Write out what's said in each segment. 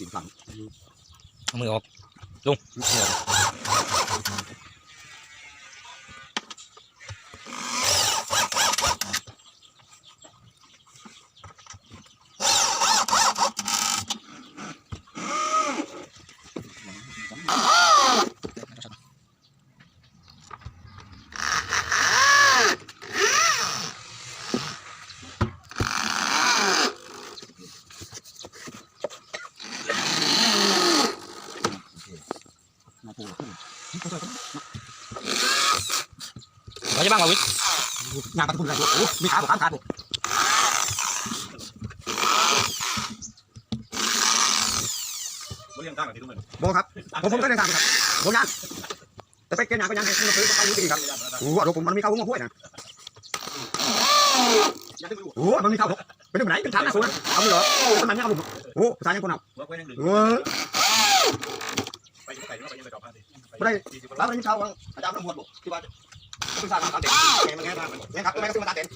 เดี๋ยวไม้สีฝังเอามือออกลุง มาปู เราจะบ้างมาวิทย์งานตะกุนอะไรโอ้มีขาบอกขาขาบอกเรื่องตั้งกับที่ทุกคนโบครับ ผมผมก็ได้ทำครับโบงานแต่ไปเกณฑ์งานก็ยังเห็นคุณซื้อไปรู้ดีครับโอ้โหผมมันมีข้าวหัวห้วยนะโอ้มันมีข้าวเป็นเรื่องไหนเป็นทางหน้าสวนเอาเลยเหรอมันมันไม่เอาผมโอ้ภาษายังคนเอาว่าก็ยังดึงโอ้ ไปยุ่ไปยุ่งไปยุ่งไปกับพาทีไม่ได้ร้านนี้ข้าอาจารย์ตำรวจบอกที่ว่าคุณสร้างตาเต็มแข่งมันแค่ทางเนี่ยครับไม่ได้ซื้อมาตาเต็ม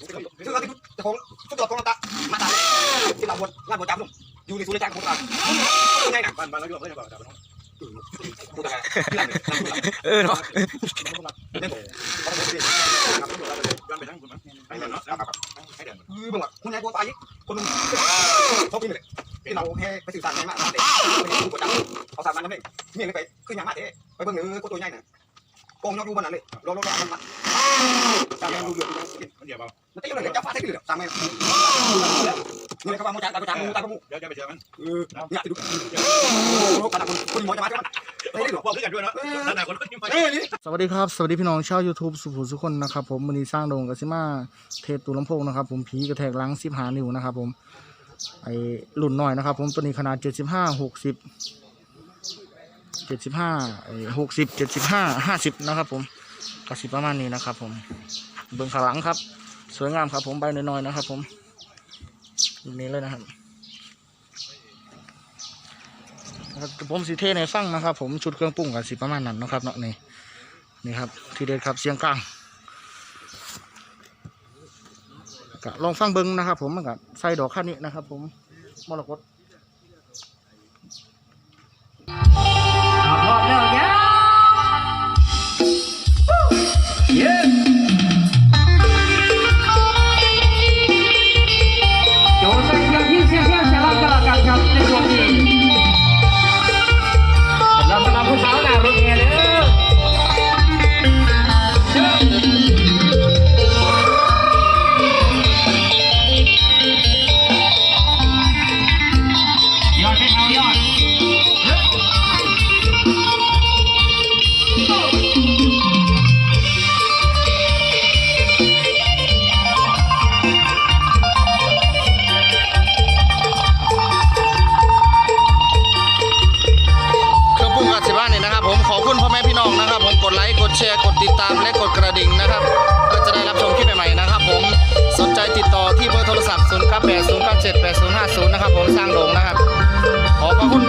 ซื้อมาที่จะคงทุกตัวคงตามาตาที่เราบนงานบนจำลุงอยู่ในศูนย์การของเราไงนะบ้านบ้านเราอยู่กับเพื่อนกับกับน้องพูดอะไรที่ไหนเออเนาะเนี่ยผมเขาบอกว่าครับตำรวจเราย้อนไปทั้งคุณมั้งให้เดินเนาะให้เดินคือมึงอะคุณยายกูตายคนนึงเขากินเลย ที่เราแค่ไปสื่อสารไงมาตาเต็มไปดูกดจับเอาสารมันนั่นเองนี่ไปขึ้นยังมาเทไปเบิ่งเนื้อกูตัวใหญ่น่ะโกงยอดดูมันนั่นเลยรอรอรอมันมันตามแม่ดูเดือดมันเดี๋ยวเบามันตีเลยจับฟาดให้เดือดตามแม่นี่เลยครับว่าโมจักตาโมจักมูตาโมเดี๋ยวจะไปเจอมันเอออยากจะดูกระดาษคนหมอจะมาจะมาไม่ได้หรอกบอกกันด้วยนะนั่นแหละคนนี้สวัสดีครับ สวัสดีพี่น้องชาว YouTube สุภูสุคนนะครับผมมือนี้สร้างโดงกับซิมาเทปตูลำโพงนะครับผมผีกระแทกลังสิบหานิวนะครับผม ไอ้รุ่นหน่อยนะครับ ผมตัวนี้ขนาดเจ็ดสิบห้าหกสิบเจ็ดสิบห้าหกสิบเจ็ดสิบห้าห้าสิบนะครับ ผมกระสิบประมาณนี้นะครับ ผมเบื้องข้างหลังครับ สวยงามครับ ผมใบน้อยๆนะครับ ผมนี้เลยนะครับผมสีเทในฟังนะครับ ผมชุดเครื่องปรุงกับสิประมาณนั้นนะครับเนาะนี่นี่ครับ ทีเด็ดครับเสียงกลาง ก็ลองฟังเบิ้งนะครับ ผมมันก็ใส่ดอกขั้นนี้นะครับ ผมมรกต ขอบคุณพ่อแม่พี่น้องนะครับ ผมกดไลค์กดแชร์กดติดตามและกดกระดิ่งนะครับ ก็จะได้รับชมคลิปใหม่ๆนะครับ ผมสนใจติดต่อที่เบอร์โทรศัพท์0 9 8 0 9 7 8 0 5 0นะครับผมสร้างโด่งนะครับขอบพระคุณ